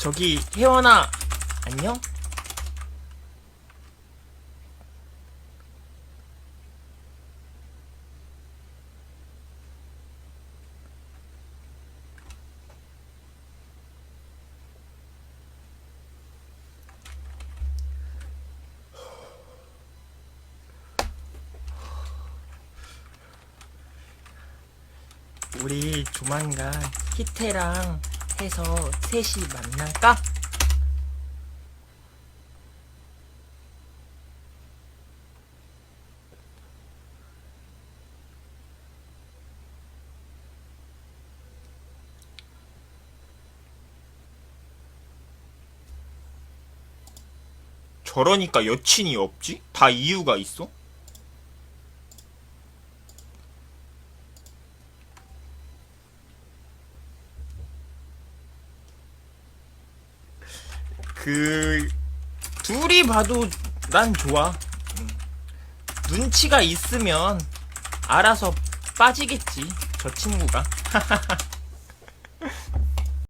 저기 혜원아 안녕? 우리 조만간 히테랑 해서 셋이 만날까? 저러니까 여친이 없지? 다 이유가 있어? 그 둘이 봐도 난 좋아. 음. 눈치가 있으면 알아서 빠지겠지. 저 친구가.